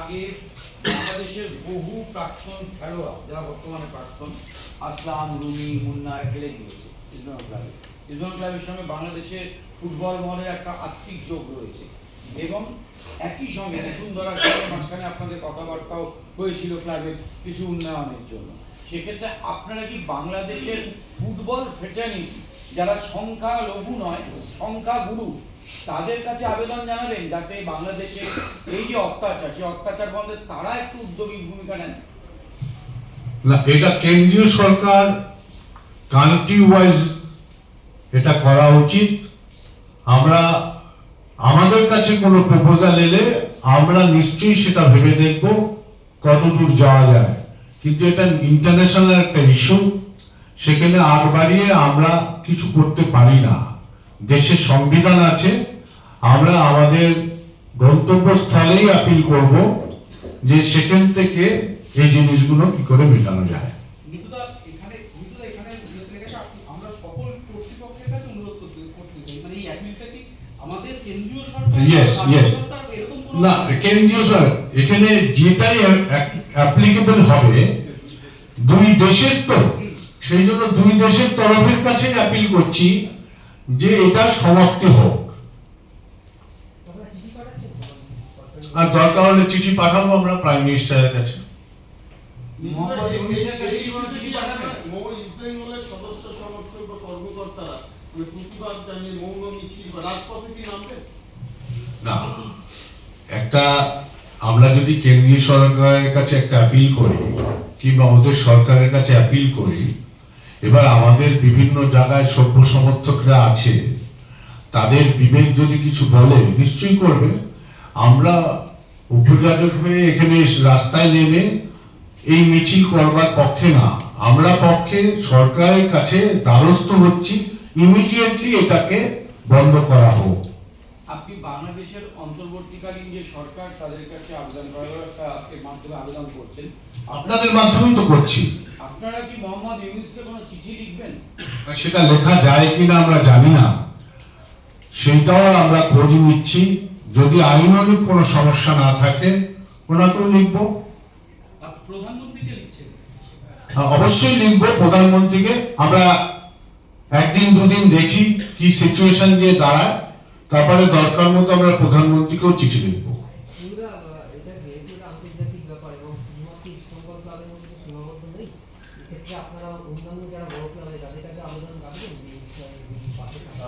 আগে বাংলাদেশের বহু প্রাক্তন খেলোয়াড়, যারা বর্তমানে প্রাক্তন, আসলাম, রুমি, মুন্না খেলে গিয়েছে ইসলাম ক্লাবে ইসলাম ক্লাবের সঙ্গে ফুটবল মহলের একটা আত্মিক যোগ রয়েছে। এবং একই সঙ্গে বসুন্ধরা মাঝখানে আপনাদের কথাবার্তাও হয়েছিল ক্লাবের কিছু উন্নয়নের জন্য। সেক্ষেত্রে আপনারা কি বাংলাদেশের ফুটবল ফ্রেটার্নিটি যারা সংখ্যা লঘু নয় সংখ্যা গুরু তাদের কাছে আবেদন জানাবেন যাতে বাংলাদেশে এই যে অত্যাচার, সেই অত্যাচার বন্ধে তারা একটু উদ্যোগী ভূমিকা নেন। না, এটা কেন্দ্রীয় সরকার কান্ট্রি ওয়াইজ এটা করা উচিত। আমরা, আমাদের কাছে কোনো প্রপোজাল এলে আমরা নিশ্চয়ই সেটা ভেবে দেখব কতদূর যাওয়া যায়। কিন্তু এটা ইন্টারন্যাশনাল একটা ইস্যু সেখানে আগ বাড়িয়ে আমরা কিছু করতে পারি না। দেশের সংবিধান আছে আমরা আমাদের গন্তব্যস্থলেই আপিল করব যে সেখান থেকে এই জিনিসগুলো কি করে মেটানো যায়। না কেন্দ্রীয় সরকার এখানে যেটাই অ্যাপ্লিকেবল হবে দুই দেশের তো সেই জন্য দুই দেশের তরফের কাছে আপিল করছি। যে এটা সমাপ্তি হোক। আর দরকার হলে চিঠি পাঠাবো, আমরা প্রাইম মিনিস্টারের কাছে। না। একটা, আমরা যদি কেন্দ্রীয় সরকারের কাছে একটা অ্যাপিল করি, কিংবা ওদের সরকারের কাছে অ্যাপিল করি এবার আমাদের বিভিন্ন জায়গায় সভ্য সমর্থকরা আছে, তাদের বিবেক যদি কিছু বলে, নিশ্চয়ই করবে। আমরা উপযাজক হয়ে এখানে রাস্তায় নেমে এই মিছিল করবার পক্ষে না। আমরা পক্ষে সরকারের কাছে দ্বারস্থ হচ্ছি। ইমিডিয়েটলি এটাকে বন্ধ করা হোক। বাংলাদেশের অন্তর্বর্তীকালীন যে সরকার তাদের কাছে আবেদন করার মাধ্যমে আবেদন করছেন। আপনাদের মাধ্যমেই তো করছি। আপনারা কি মোহাম্মদ ইউনূসকে কোনো চিঠি লিখবেন? সেটা লেখা যায় কিনা আমরা জানি না। সেইটাও আমরা খোঁজ নিচ্ছি। যদি আইনানুগ কোনো সমস্যা না থাকে ওনাকেও লিখব। প্রধানমন্ত্রীকে লিখছেন? অবশ্যই লিখব প্রধানমন্ত্রীকে। আমরা একদিন দুদিন দেখি কি সিচুয়েশন যে দাঁড়ায়। তারপরে দরকার মতো আমরা প্রধানমন্ত্রীকেও চিঠি লিখব।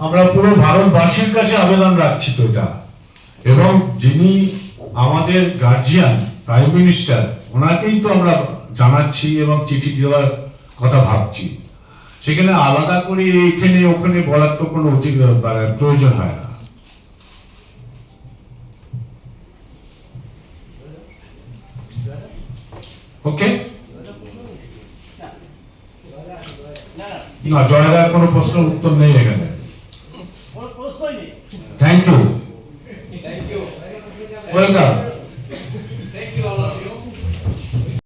আমরা পুরো ভারতবাসীর কাছে আবেদন রাখছি তো এটা। এবং যিনি আমাদের গার্জিয়ান প্রাইম মিনিস্টার ওনাকেই তো আমরা জানাচ্ছি এবং চিঠি দেওয়ার কথা ভাবছি। সেখানে আলাদা করে এখানে ওখানে বলার তো কোনো প্রয়োজন হয় না। ওকে না জয়দার কোনো প্রশ্ন উত্তর নেই এখানে। কোনো thank you thank you welcome